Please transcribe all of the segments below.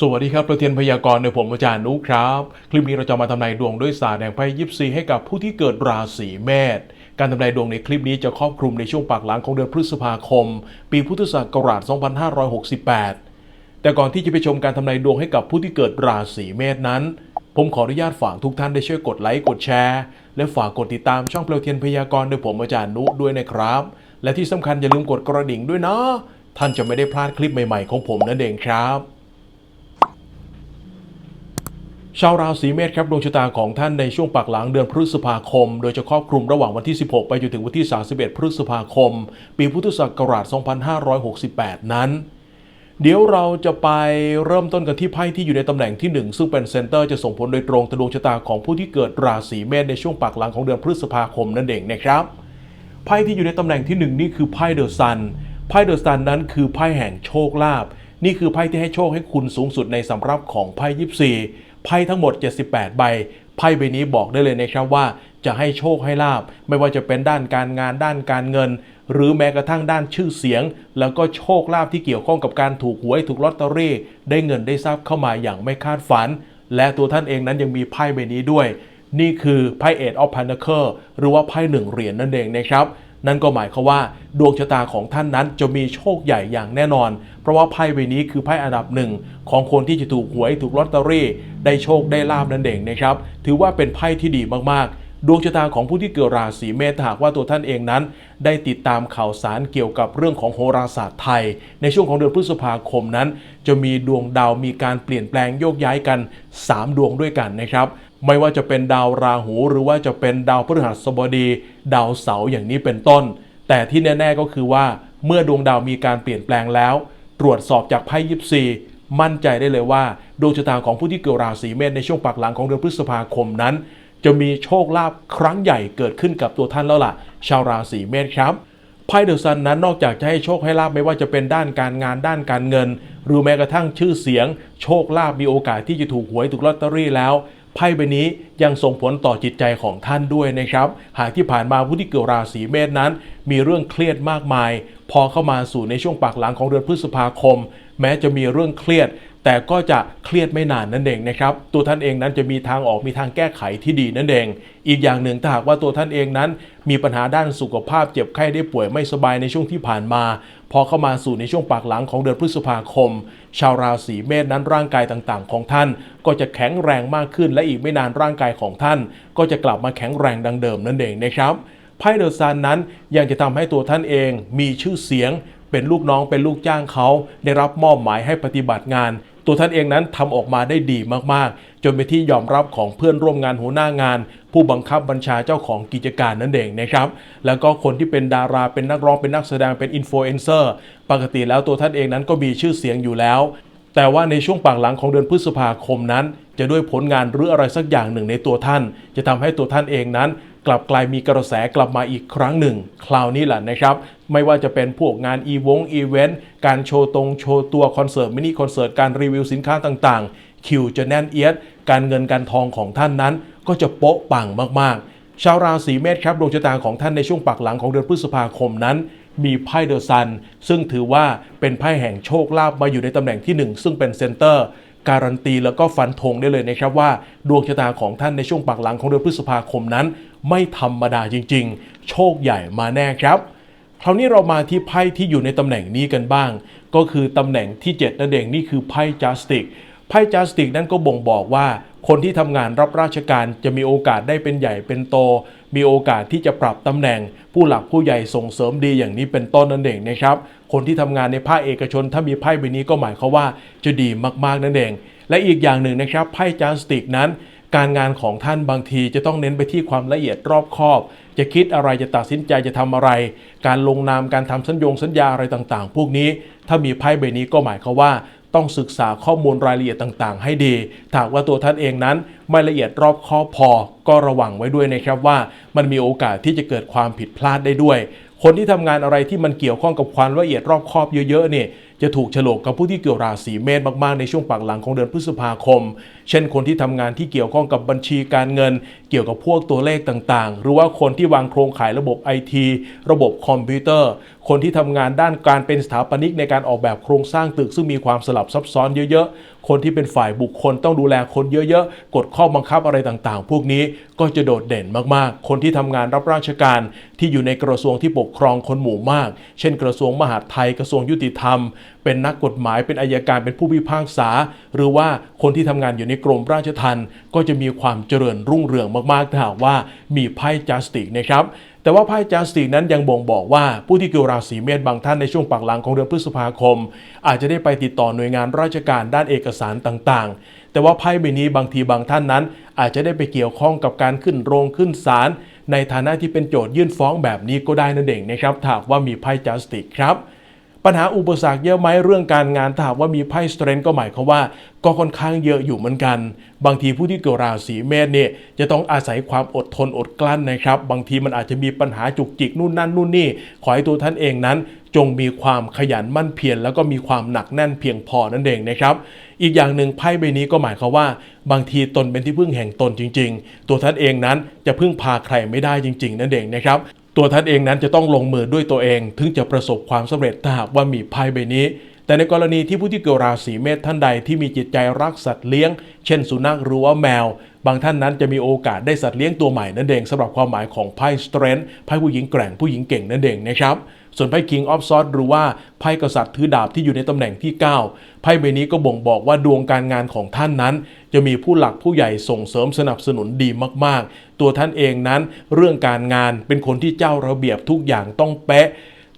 สวัสดีครับประเทียนพยากรณ์ในผมอาจารย์นุครับ คลิปนี้เราจะมาทำนายดวงด้วยศาสตร์แห่งไพ่ยิปซีให้กับผู้ที่เกิดราศีเมษ การทำนายดวงในคลิปนี้จะครอบคลุมในช่วงปากหลังของเดือนพฤษภาคม ปีพุทธศักราช 2568 แต่ก่อนที่จะไปชมการทำนายดวงให้กับผู้ที่เกิดราศีเมษนั้น ผมขออนุญาตฝากทุกท่านได้ช่วยกดไลค์กดแชร์ และฝากกดติดตามช่องเปลวเทียนพยากรณ์โดยผมอาจารย์นุด้วยนะครับ และที่สำคัญอย่าลืมกดกระดิ่งด้วยนะ ท่านจะไม่ได้พลาดคลิปใหม่ๆ ของผมนั่นเองครับ ชาวราศีเมษครับดวงชะตาของท่านในช่วงปากหลังเดือนพฤษภาคม โดยจะครอบคลุมระหว่างวันที่ 16 ไปจนถึงวันที่ 31 พฤษภาคม ปีพุทธศักราช 2568 นั้น เดี๋ยวเราจะไปเริ่มต้นกันที่ไพ่ที่อยู่ในตำแหน่งที่ 1 ซึ่งเป็นเซนเตอร์จะส่งผลโดยตรงต่อดวงชะตาของผู้ที่เกิดราศีเมษในช่วงปากหลังของเดือนพฤษภาคมนั่นเองนะครับไพ่ที่อยู่ในตำแหน่งที่หนึ่งนี่คือไพ่เดอะซันไพ่เดอะซันนั้นคือไพ่แห่งโชคลาภนี่คือไพ่ที่ให้โชคให้คุณสูงสุดในสำรับของไพ่ยิปซี ไพ่ทั้งหมด 78 ใบ ไพ่ใบนี้บอกได้เลยนะครับว่าจะให้โชคให้ลาบ ไม่ว่าจะเป็นด้านการงานด้านการเงิน หรือแม้กระทั่งด้านชื่อเสียง แล้วก็โชคลาภที่เกี่ยวข้องกับการถูกหวยถูกลอตเตอรี่ ได้เงินได้ทรัพย์เข้ามาอย่างไม่คาดฝัน และตัวท่านเองนั้นยังมีไพ่ใบนี้ด้วย นี่คือไพ่เอ็ดออฟพันเ c อร์หรือว่าไพ่หนึ่งเหรียญนั่นเองนะครับ นั่นก็หมายความว่าดวงชะตาของท่านนั้นจะมีโชคใหญ่อย่างแน่นอน เพราะว่าไพ่ใบนี้คือไพ่อันดับหนึ่งของคนที่จะถูกหวยถูกลอตเตอรี่ ได้โชคได้ลาบนั่นเองนะครับ ถือว่าเป็นไพ่ที่ดีมากๆดวงชะตาของผู้ที่เกิดราศีเมษหากว่าตัวท่านเองนั้น ได้ติดตามข่าวสารเกี่ยวกับเรื่องของโหราศาสตร์ไทย ในช่วงของเดือนพฤษภาคมนั้น จะมีดวงดาวมีการเปลี่ยนแปลงโยกย้ายกัน 3 ดวงด้วยกันนะครับ ไม่ว่าจะเป็นดาวราหู หรือว่าจะเป็นดาวพฤหัสบดี ดาวเสาร์อย่างนี้เป็นต้น แต่ที่แน่ ๆก็คือว่าเมื่อดวงดาวมีการเปลี่ยนแปลงแล้ว ตรวจสอบจากไพ่ยิปซีมั่นใจได้เลยว่าดวงชะตาของผู้ที่เกิดราศีเมษในช่วงปากหลังของเดือนพฤษภาคมนั้น จะมีโชคลาภครั้งใหญ่เกิดขึ้นกับตัวท่านแล้วล่ะ ชาวราศีเมษครับไพ่เดอะซันนั้นนอกจากจะให้โชคให้ลาบไม่ว่าจะเป็นด้านการงานด้านการเงิน หรือแม้กระทั่งชื่อเสียง โชคลาภมีโอกาสที่จะถูกหวยถูกลอตเตอรี่แล้ว ไพ่ใบนี้ยังส่งผลต่อจิตใจของท่านด้วยนะครับ หากที่ผ่านมาผู้ที่เกิดราศีเมษนั้น มีเรื่องเครียดมากมาย พอเข้ามาสู่ในช่วงปากหลังของเดือนพฤษภาคม แม้จะมีเรื่องเครียด แต่ก็จะเครียดไม่นานนั่นเองนะครับ ตัวท่านเองนั้นจะมีทางออกมีทางแก้ไขที่ดีนั่นเอง อีกอย่างหนึ่งถ้าหากว่าตัวท่านเองนั้น มีปัญหาด้านสุขภาพเจ็บไข้ได้ป่วยไม่สบายในช่วงที่ผ่านมา พอเข้ามาสู่ในช่วงปากหลังของเดือนพฤษภาคม ชาวราศีเมษนั้นร่างกายต่างๆ ของท่าน ก็จะแข็งแรงมากขึ้นและอีกไม่นานร่างกายของท่าน ก็จะกลับมาแข็งแรงดังเดิมนั่นเองนะครับไพ่เดอะซันนั้นยังจะทำให้ตัวท่านเองมีชื่อเสียง เป็นลูกน้องเป็นลูกจ้างเขาได้รับมอบหมายให้ปฏิบัติงาน ตัวท่านเองนั้นทำออกมาได้ดีมากๆ จนเป็นที่ยอมรับของเพื่อนร่วมงานหัวหน้างาน ผู้บังคับบัญชาเจ้าของกิจการนั่นเองนะครับ แล้วก็คนที่เป็นดาราเป็นนักร้องเป็นนักแสดงเป็นอินฟลูเอนเซอร์ปกติแล้วตัวท่านเองนั้นก็มีชื่อเสียงอยู่แล้ว แต่ว่าในช่วงปากหลังของเดือนพฤษภาคมนั้น จะด้วยผลงานหรืออะไรสักอย่างหนึ่งในตัวท่าน จะทำให้ตัวท่านเองนั้น กลับกลายมีกระแสกลับมาอีกครั้งหนึ่ง คราวนี้แหละนะครับ ไม่ว่าจะเป็นพวกงานอีวงอีเวนต์การโชว์ตรงโชว์ตัวคอนเสิร์ตมินิคอนเสิร์ตการรีวิวสินค้าต่างๆ คิวจะแน่นเอียด การเงินการทองของท่านนั้น ก็จะโป๊ะปังมากๆ ชาวราศีเมษครับดวงชะตาของท่านในช่วงปากหลังของเดือนพฤษภาคมนั้นมีไพ่เดอะซัน ซึ่งถือว่าเป็นไพ่แห่งโชคลาภมาอยู่ในตำแหน่งที่ 1 ซึ่งเป็นเซนเตอร์ การันตีแล้วก็ฟันธงได้เลยนะครับว่า ดวงชะตาของท่านในช่วงปากหลังของเดือนพฤษภาคมนั้น ไม่ธรรมดาจริง ๆ โชคใหญ่มาแน่ครับคราวนี้เรามาที่ไพ่ที่อยู่ในตำแหน่งนี้กันบ้าง ก็คือตำแหน่งที่ 7 นั่นเองนี่คือไพ่จัสติก ไพ่จัสติกนั้นก็บ่งบอกว่า คนที่ทำงานรับราชการจะมีโอกาสได้เป็นใหญ่เป็นโต มีโอกาสที่จะปรับตำแหน่ง ผู้หลักผู้ใหญ่ส่งเสริมดีอย่างนี้เป็นต้นนั่นเองนะครับ คนที่ทำงานในภาคเอกชนถ้ามีไพ่ใบนี้ก็หมายความว่าจะดีมากๆนั่นเอง และอีกอย่างหนึ่งนะครับไพ่จัสติกนั้นการงานของท่านบางทีจะต้องเน้นไปที่ความละเอียดรอบคอบ จะคิดอะไรจะตัดสินใจจะทำอะไร การลงนามการทำสัญญงสัญญาอะไรต่างๆ พวกนี้ ถ้ามีไพ่ใบนี้ก็หมายความว่า ต้องศึกษาข้อมูลรายละเอียดต่างๆ ให้ดีถ้ากว่าตัวท่านเองนั้นไม่ละเอียดรอบคอบพอ ก็ระวังไว้ด้วยนะครับว่า มันมีโอกาสที่จะเกิดความผิดพลาดได้ด้วย คนที่ทำงานอะไรที่มันเกี่ยวข้องกับความละเอียดรอบคอบเยอะๆเนี่ยจะถูกฉลกกับผู้ที่เกี่ยวราศีเมษมากๆในช่วงปากหลังของเดือนพฤษภาคมเช่นคนที่ทำงานที่เกี่ยวข้องกับบัญชีการเงิน เกี่ยวกับพวกตัวเลขต่างๆ หรือว่าคนที่วางโครงข่ายระบบไอทีระบบคอมพิวเตอร์ คนที่ทำงานด้านการเป็นสถาปนิกในการออกแบบโครงสร้างตึก ซึ่งมีความสลับซับซ้อนเยอะๆ คนที่เป็นฝ่ายบุคคลต้องดูแลคนเยอะๆ กฎข้อบังคับอะไรต่างๆ พวกนี้ก็จะโดดเด่นมากๆ คนที่ทำงานรับราชการที่อยู่ในกระทรวงที่ปกครองคนหมู่มาก เช่น กระทรวงมหาดไทยกระทรวงยุติธรรม เป็นนักกฎหมายเป็นอายการเป็นผู้พิพากษา หรือว่าคนที่ทำงานอยู่ในกรมราชทัณฑ์ก็จะมีความเจริญรุ่งเรืองมากๆถ้าหากว่ามีไพ่จัสติกนะครับแต่ว่าไพ่จัสติกนั้นยังบ่งบอกว่าผู้ที่เกี่ยวราศีเมษบางท่านในช่วงปากหลังของเดือนพฤษภาคม อาจจะได้ไปติดต่อหน่วยงานราชการด้านเอกสารต่างๆ แต่ว่าไพ่ใบนี้บางทีบางท่านนั้น อาจจะได้ไปเกี่ยวข้องกับการขึ้นโรงขึ้นศาลในฐานะที่เป็นโจทยื่นฟ้องแบบนี้ก็ได้นั่นเองนะครับถ้าหากว่ามีไพ่จัสติกครับ ปัญหาอุปสรรคเยอะไหมเรื่องการงานถ้าหากว่ามีไพ่สเตรนก็หมายความว่า ก็ค่อนข้างเยอะอยู่เหมือนกัน บางทีผู้ที่เกิดราศีเมษเนี่ยจะต้องอาศัยความอดทนอดกลั้นนะครับ บางทีมันอาจจะมีปัญหาจุกจิกนู่นนั่นนู่นนี่ ขอให้ตัวท่านเองนั้น จงมีความขยันมั่นเพียรแล้วก็มีความหนักแน่นเพียงพอนั่นเองนะครับอีกอย่างหนึ่งไพ่ใบนี้ก็หมายความว่า บางทีตนเป็นที่พึ่งแห่งตนจริง ๆ ตัวท่านเองนั้นจะพึ่งพาใครไม่ได้จริง ๆ นั่นเองนะครับ ตัวท่านเองนั้นจะต้องลงมือด้วยตัวเอง ถึงจะประสบความสำเร็จถ้าหากว่ามีไพ่ใบนี้ แต่ในกรณีที่ผู้ที่เกิดราศีเมษท่านใดที่มีจิตใจรักสัตว์เลี้ยง เช่นสุนัขหรือว่าแมว บางท่านนั้นจะมีโอกาสได้สัตว์เลี้ยงตัวใหม่นั่นเองสำหรับความหมายของไพ่สเตรนท์ไพ่ผู้หญิงแกร่งผู้หญิงเก่งนั่นเองนะครับ ส่วนไพ่ King of Swords รือว่าไพ่กษัตริย์ถือดาบที่อยู่ในตำแหน่งที่ 9 ไพ่ใบนี้ก็บ่งบอกว่าดวงการงานของท่านนั้น จะมีผู้หลักผู้ใหญ่ส่งเสริมสนับสนุนดีมาก ๆ ตัวท่านเองนั้นเรื่องการงานเป็นคนที่เจ้าระเบียบทุกอย่างต้องเป๊ะ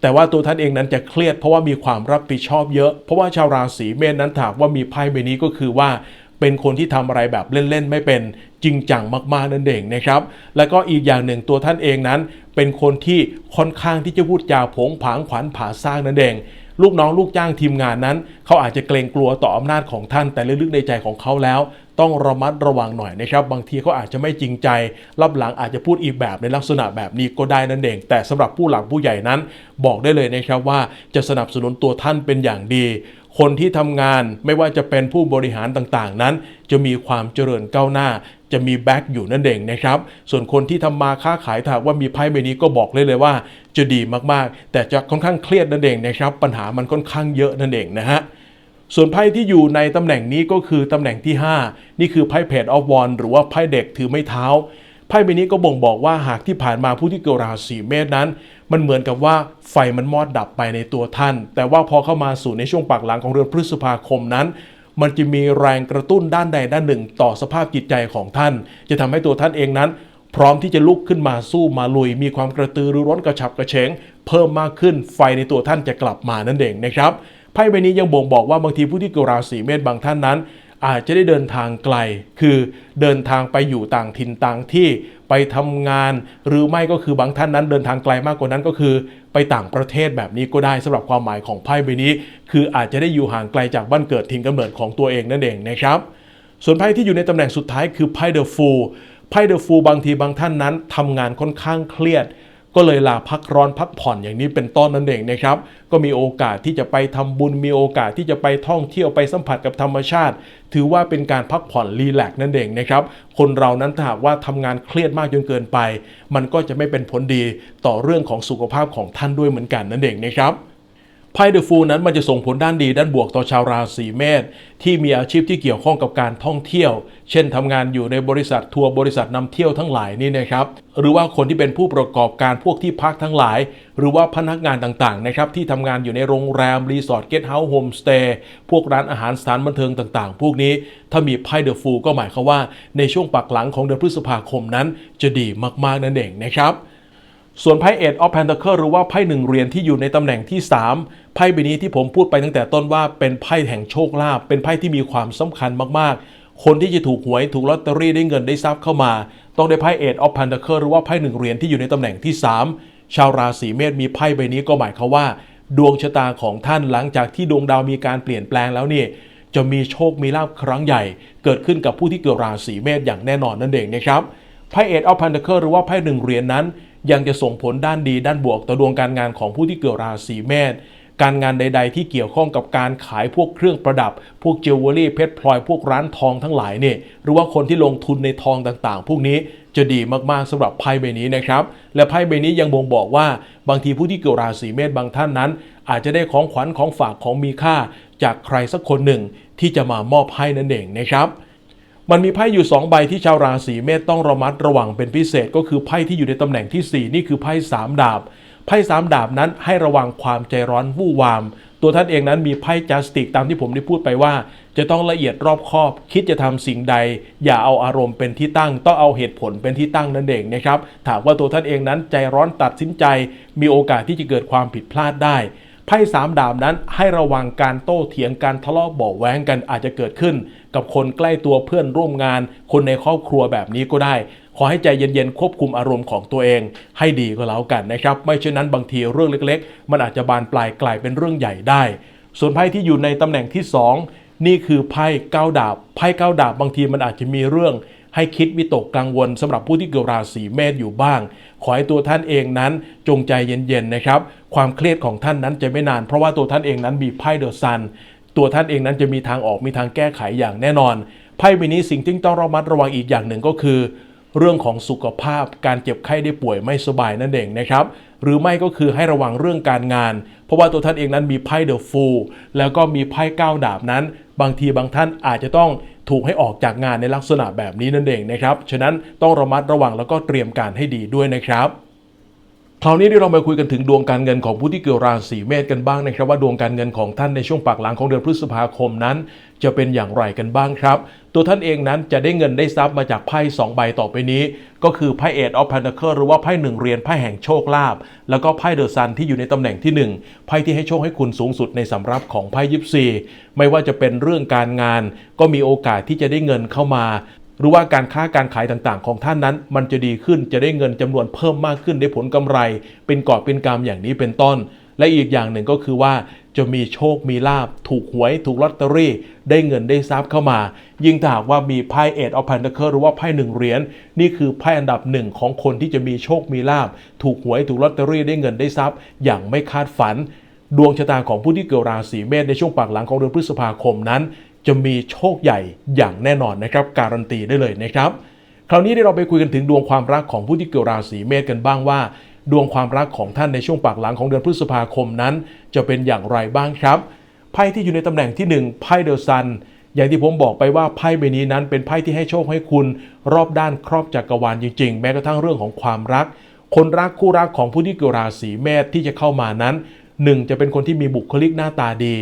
แต่ว่าตัวท่านเองนั้นจะเครียดเพราะว่ามีความรับผิดชอบเยอะ เพราะว่าชาวราศีเมษนั้นถามว่ามีไพ่ใบนี้ก็คือว่า เป็นคนที่ทำอะไรแบบเล่นๆ ไม่เป็นจริงจังมากๆนั่นเองนะครับ แล้วก็อีกอย่างหนึ่งตัวท่านเองนั้น เป็นคนที่ค่อนข้างที่จะพูดจาผงผางขวัญผาสร้างนั่นเองลูกน้องลูกจ้างทีมงานนั้น เขาอาจจะเกรงกลัวต่ออำนาจของท่านแต่ลึกๆในใจของเขาแล้ว ต้องระมัดระวังหน่อยนะครับ บางทีเขาอาจจะไม่จริงใจรับหลังอาจจะพูดอีกแบบในลักษณะแบบนี้ก็ได้นั่นเอง แต่สำหรับผู้หลักผู้ใหญ่นั้น บอกได้เลยนะครับว่าจะสนับสนุนตัวท่านเป็นอย่างดี คนที่ทำงานไม่ว่าจะเป็นผู้บริหารต่างๆ นั้น จะมีความเจริญก้าวหน้า จะมีแบ็กอยู่นั่นเองนะครับ ส่วนคนที่ทำมาค้าขายถ้าหากว่ามีไพ่ใบนี้ก็บอกเลยเลยว่า จะดีมากๆ แต่จะค่อนข้างเครียดนั่นเองนะครับ ปัญหามันค่อนข้างเยอะนั่นเองนะฮะส่วนไพ่ที่อยู่ในตำแหน่งนี้ก็คือตำแหน่งที่ 5 นี่คือไพ่เพจออฟวอนหรือว่าไพ่เด็กถือไม้เท้า ไพ่ใบนี้ก็บ่งบอกว่าหากที่ผ่านมาผู้ที่เกิดราศีเมษนั้น มันเหมือนกับว่าไฟมันมอดดับไปในตัวท่าน แต่ว่าพอเข้ามาสู่ในช่วงปากหลังของเดือนพฤษภาคมนั้น มันจะมีแรงกระตุ้นด้านใดด้านหนึ่ง ต่อสภาพจิตใจของท่าน จะทำให้ตัวท่านเองนั้น พร้อมที่จะลุกขึ้นมาสู้มาลุย มีความกระตือรือร้นกระฉับกระเฉงเพิ่มมากขึ้นไฟในตัวท่านจะกลับมานั่นเองนะครับไพ่ใบนี้ยังบ่งบอกว่าบางทีผู้ที่เกิดราศีเมษบางท่านนั้น อาจจะได้เดินทางไกล คือเดินทางไปอยู่ต่างถิ่นต่างที่ไปทำงาน หรือไม่ก็คือบางท่านนั้นเดินทางไกลมากกว่านั้นก็คือ ไปต่างประเทศแบบนี้ก็ได้สำหรับความหมายของไพ่ใบนี้ คืออาจจะได้อยู่ห่างไกลจากบ้านเกิดถิ่นกำเนิดของตัวเองนั่นเองนะครับ ส่วนไพ่ที่อยู่ในตำแหน่งสุดท้ายคือไพ่เดอะฟูลไพ่เดอะฟูลบางทีบางท่านนั้นทำงานค่อนข้างเครียด ก็เลยลาพักร้อนพักผ่อนอย่างนี้เป็นต้นนั่นเองนะครับ ก็มีโอกาสที่จะไปทำบุญมีโอกาสที่จะไปท่องเที่ยวไปสัมผัสกับธรรมชาติ ถือว่าเป็นการพักผ่อนรีแลกนั่นเองนะครับ คนเรานั้นถ้าหากว่าทำงานเครียดมากจนเกินไป มันก็จะไม่เป็นผลดีต่อเรื่องของสุขภาพของท่านด้วยเหมือนกันนั่นเองนะครับ ไพ่เดอะฟูลนั้นมันจะส่งผลด้านดีด้านบวกต่อชาวราศีเมษที่มีอาชีพที่เกี่ยวข้องกับการท่องเที่ยว เช่นทำงานอยู่ในบริษัททัวร์บริษัทนำเที่ยวทั้งหลายนี่นะครับหรือว่าคนที่เป็นผู้ประกอบการพวกที่พักทั้งหลาย หรือว่าพนักงานต่างๆนะครับที่ทำงานอยู่ในโรงแรมรีสอร์ทเกสต์เฮาส์โฮมสเตย์พวกร้านอาหารสถานบันเทิงต่างๆ พวกนี้ถ้ามีไพ่เดอะฟูลก็หมายความว่าในช่วงปักหลังของเดือนพฤษภาคมนั้นจะดีมากๆนั่นเองนะครับ ส่วนไพ่เอ็ดออฟแพนเทเคิลหรือว่าไพ่หนึ่งเหรียญที่อยู่ในตำแหน่งที่ 3 ไพ่ใบนี้ที่ผมพูดไปตั้งแต่ต้นว่าเป็นไพ่แห่งโชคลาภเป็นไพ่ที่มีความสำคัญมากๆ คนที่จะถูกหวยถูกลอตเตอรี่ได้เงินได้ทรัพย์เข้ามา ต้องได้ไพ่เอ็ดออฟแพนเทเคิลหรือว่าไพ่หนึ่งเหรียญที่อยู่ในตำแหน่งที่ 3 ชาวราศีเมษมีไพ่ใบนี้ก็หมายความว่า ดวงชะตาของท่านหลังจากที่ดวงดาวมีการเปลี่ยนแปลงแล้วนี่จะมีโชคมีลาภครั้งใหญ่ เกิดขึ้นกับผู้ที่เกิดราศีเมษอย่างแน่นอนนั่นเองนะครับไพ่เอ็ดออฟแพนเทเคิลหรือว่าไพ่หนึ่งเหรียญนั้น ยังจะส่งผลด้านดีด้านบวกต่อดวงการงานของผู้ที่เกิดราศีเมษการงานใด ๆ ที่เกี่ยวข้องกับการขายพวกเครื่องประดับ พวกจิวเวลรี่เพชรพลอยพวกร้านทองทั้งหลายเนี่ยหรือว่าคนที่ลงทุนในทองต่างๆ พวกนี้จะดีมากๆสำหรับไพ่ใบนี้นะครับ และไพ่ใบนี้ยังบ่งบอกว่าบางทีผู้ที่เกิดราศีเมษบางท่านนั้น อาจจะได้ของขวัญของฝากของมีค่า จากใครสักคนหนึ่งที่จะมามอบให้นั่นเองนะครับ มันมีไพ่อยู่ 2 ใบที่ชาวราศีเมษต้องระมัดระวังเป็นพิเศษก็คือไพ่ที่อยู่ในตำแหน่งทีสี่4 นี่คือไพ่สามดาบ ไพ่สามดาบนั้นให้ระวังความใจร้อนวู่วาม ตัวท่านเองนั้นมีไพ่จัสติกตามที่ผมได้พูดไปว่า จะต้องละเอียดรอบคอบ คิดจะทำสิ่งใด อย่าเอาอารมณ์เป็นที่ตั้ง ต้องเอาเหตุผลเป็นที่ตั้งนั่นเองนะครับถามว่าตัวท่านเองนั้นใจร้อนตัดสินใจ มีโอกาสที่จะเกิดความผิดพลาดได้ ไพ่สามดาบนั้นให้ระวังการโต้เถียงการทะเลาะเบาแว้งกันอาจจะเกิดขึ้น กับคนใกล้ตัวเพื่อนร่วมงาน คนในครอบครัวแบบนี้ก็ได้ ขอให้ใจเย็นๆควบคุมอารมณ์ของตัวเอง ให้ดีก็แล้วกันนะครับ ไม่เช่นนั้นบางทีเรื่องเล็ก ๆ มันอาจจะบานปลายกลายเป็นเรื่องใหญ่ได้ ส่วนไพ่ที่อยู่ในตำแหน่งที่ 2 นี่คือไพ่เก้าดาบไพ่เก้าดาบบางทีมันอาจจะมีเรื่อง ให้คิดวิตกกังวลสำหรับผู้ที่เกิดราศีเมษอยู่บ้าง ขอให้ตัวท่านเองนั้นจงใจเย็นๆนะครับ ความเครียดของท่านนั้นจะไม่นาน เพราะว่าตัวท่านเองนั้นมีไพ่เดอะซันตัวท่านเองนั้นจะมีทางออกมีทางแก้ไขอย่างแน่นอนไพ่ใบนี้สิ่งที่ต้องระมัดระวังอีกอย่างหนึ่งก็คือ เรื่องของสุขภาพการเจ็บไข้ได้ป่วยไม่สบายนั่นเองนะครับหรือไม่ก็คือให้ระวังเรื่องการงาน เพราะว่าตัวท่านเองนั้นมีไพ่เดอะฟูลแล้วก็มีไพ่ก้าวดาบนั้น บางทีบางท่านอาจจะต้อง ถูกให้ออกจากงานในลักษณะแบบนี้นั่นเองนะครับ ฉะนั้นต้องระมัดระวังแล้วก็เตรียมการให้ดีด้วยนะครับ คราวนี้ที่เรามาคุยกันถึงดวงการเงินของผู้ที่เกิดราศีเมษกันบ้างนะครับ ว่าดวงการเงินของท่านในช่วงปากหลังของเดือนพฤษภาคมนั้น จะเป็นอย่างไรกันบ้างครับ ตัวท่านเองนั้นจะได้เงินได้ทรัพย์มาจากไพ่2ใบต่อไปนี้ ก็คือไพ่เอ็ดออฟพ n นเ c หรือว่าไพ่หนึ่งเรียญไพ่แห่งโชคลาภแล้วก็ไพ่เดอะซันที่อยู่ในตำแหน่งที่ 1 ไพ่ที่ให้โชคให้คุณสูงสุดในสำรับของไพ่ยิปซีไม่ว่าจะเป็นเรื่องการงาน ก็มีโอกาสที่จะได้เงินเข้ามา หรือว่าการค้าการขายต่างๆ ของท่านนั้น มันจะดีขึ้นจะได้เงินจำนวนเพิ่มมากขึ้นได้ผลกำไร เป็นกอบเป็นกำอย่างนี้เป็นต้น และอีกอย่างหนึ่งก็คือว่าจะมีโชคมีลาบถูกหวย ถูกลอตเตอรี่ ได้เงินได้ทรัพย์เข้ามา ยิ่งถ้าหากว่ามีไพ่เอ็ดออฟพันเ c หรือว่าไพ่หนึ่งเหรียญนี่คือไพ่อันดับหนึ่งของคนที่จะมีโชคมีลาบถูกหวยถูกลอตเตอรี่ได้เงินได้ทรัพย์ อย่างไม่คาดฝันดวงชะตาของผู้ที่เกิดราศีเมษในช่วงปากหลังของเดือนพฤษภาคมนั้น จะมีโชคใหญ่อย่างแน่นอนนะครับการันตีได้เลยนะครับ คราวนี้เดี๋ยวเราไปคุยกันถึงดวงความรักของผู้ที่เกิดราศีเมษกันบ้างว่า ดวงความรักของท่านในช่วงปากหลังของเดือนพฤษภาคมนั้น จะเป็นอย่างไรบ้างครับไพ่ที่อยู่ในตำแหน่งที่1ไพ่เดอะซันอย่างที่ผมบอกไปว่าไพ่ใบนี้นั้นเป็นไพ่ที่ให้โชคให้คุณ รอบด้านครอบจักรวาลจริง ๆ แม้กระทั่งเรื่องของความรัก คนรักคู่รักของผู้ที่เกิดราศีเมษที่จะเข้ามานั้น1จะเป็นคนที่มีบุคลิกหน้าตาดี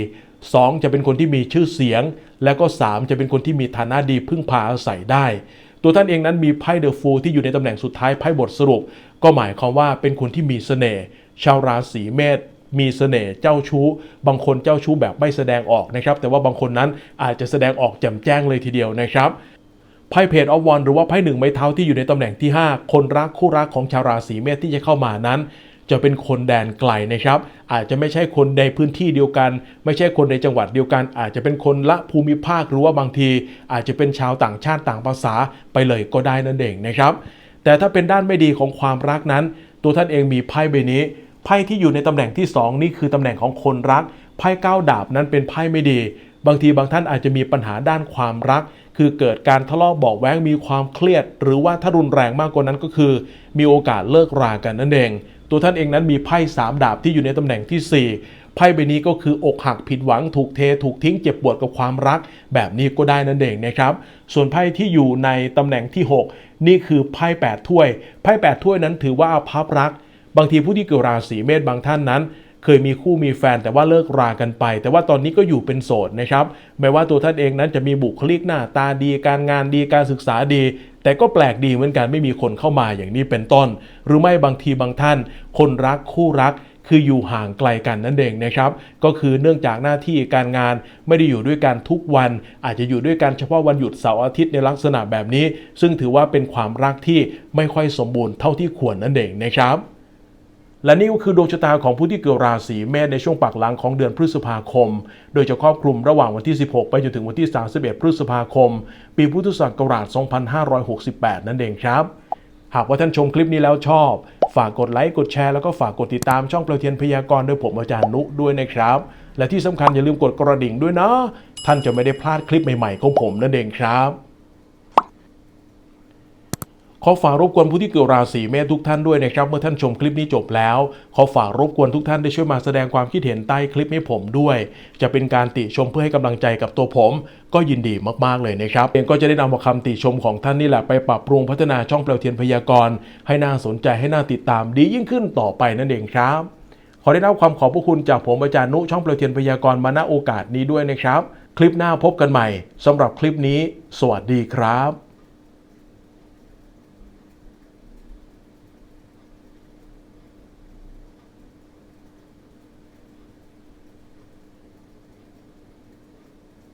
2 จะเป็นคนที่มีชื่อเสียง และก็ 3 จะเป็นคนที่มีฐานะดีพึ่งพาอาศัยได้ ตัวท่านเองนั้นมีไพ่เดอะฟูลที่อยู่ในตำแหน่งสุดท้ายไพ่บทสรุป ก็หมายความว่าเป็นคนที่มีเสน่ห์ชาวราศีเมษมีเสน่ห์เจ้าชู้ บางคนเจ้าชู้แบบไม่แสดงออกนะครับ แต่ว่าบางคนนั้นอาจจะแสดงออกแจ่มแจ้งเลยทีเดียวนะครับไพ่เพจออฟวันหรือว่าไพ่หนึ่งไม้เท้าที่อยู่ในตำแหน่งที่ 5 คนรักคู่รักของชาวราศีเมษที่จะเข้ามานั้น จะเป็นคนแดนไกลนะครับ อาจจะไม่ใช่คนในพื้นที่เดียวกัน ไม่ใช่คนในจังหวัดเดียวกัน อาจจะเป็นคนละภูมิภาคหรือว่าบางที อาจจะเป็นชาวต่างชาติต่างภาษาไปเลยก็ได้นั่นเองนะครับ แต่ถ้าเป็นด้านไม่ดีของความรักนั้น ตัวท่านเองมีไพ่ใบนี้ไพ่ที่อยู่ในตำแหน่งที่ 2 นี่คือตำแหน่งของคนรักไพ่เก้าดาบนั้นเป็นไพ่ไม่ดี บางทีบางท่านอาจจะมีปัญหาด้านความรัก คือเกิดการทะเลาะเบาะแว้งมีความเครียด หรือว่าถ้ารุนแรงมากกว่านั้นก็คือ มีโอกาสเลิกรากันนั่นเอง ตัวท่านเองนั้นมีไพ่สามดาบที่อยู่ในตำแหน่งที่ 4 ไพ่ใบนี้ก็คืออกหักผิดหวังถูกเท ถูกทิ้งเจ็บปวดกับความรัก แบบนี้ก็ได้นั่นเองนะครับ ส่วนไพ่ที่อยู่ในตำแหน่งที่ 6 นี่คือไพ่8ถ้วย ไพ่8ถ้วยนั้นถือว่าอาภัพรัก บางทีผู้ที่เกิดราศีเมษบางท่านนั้นเคยมีคู่มีแฟนแต่ว่าเลิกรากันไป แต่ว่าตอนนี้ก็อยู่เป็นโสดนะครับแม้ว่าตัวท่านเองนั้นจะมีบุคลิกหน้าตาดีการงานดีการศึกษาดี แต่ก็แปลกดีเหมือนกันไม่มีคนเข้ามาอย่างนี้เป็นต้น หรือไม่บางทีบางท่าน คนรักคู่รักคืออยู่ห่างไกลกันนั่นเองนะครับ ก็คือเนื่องจากหน้าที่การงานไม่ได้อยู่ด้วยกันทุกวัน อาจจะอยู่ด้วยกันเฉพาะวันหยุดเสาร์อาทิตย์ในลักษณะแบบนี้ ซึ่งถือว่าเป็นความรักที่ไม่ค่อยสมบูรณ์เท่าที่ควรนั่นเองนะครับ และนี่ก็คือดวงชะตาของผู้ที่เกิดราศีเมษในช่วงปากหลังของเดือนพฤษภาคม โดยจะครอบคลุมระหว่างวันที่ 16 ไปจนถึงวันที่ 31 พฤษภาคม ปีพุทธศักราช 2568 นั่นเองครับ หากว่าท่านชมคลิปนี้แล้วชอบ ฝากกดไลค์ กดแชร์ แล้วก็ฝากกดติดตามช่องเปลวเทียนพยากรณ์โดยผมอาจารย์นุด้วยนะครับ และที่สำคัญอย่าลืมกดกระดิ่งด้วยนะ ท่านจะไม่ได้พลาดคลิปใหม่ๆของผมนั่นเองครับ ขอฝากรบกวนผู้ที่เกิดราศีเมษทุกท่านด้วยนะครับ เมื่อท่านชมคลิปนี้จบแล้ว ขอฝากรบกวนทุกท่านได้ช่วยมาแสดงความคิดเห็นใต้คลิปให้ผมด้วย จะเป็นการติชมเพื่อให้กำลังใจกับตัวผม ก็ยินดีมากๆเลยนะครับเองก็จะได้นำเอาคำติชมของท่านนี่แหละไปปรับปรุงพัฒนาช่องเปลวเทียนพยากรณ์ให้น่าสนใจให้น่าติดตามดียิ่งขึ้นต่อไปนั่นเองครับ ขอได้รับความขอบพระคุณจากผมอาจารย์นุช่องเปลวเทียนพยากรณ์มาณโอกาสนี้ด้วยนะครับ คลิปหน้าพบกันใหม่สำหรับคลิปนี้ สวัสดีครับ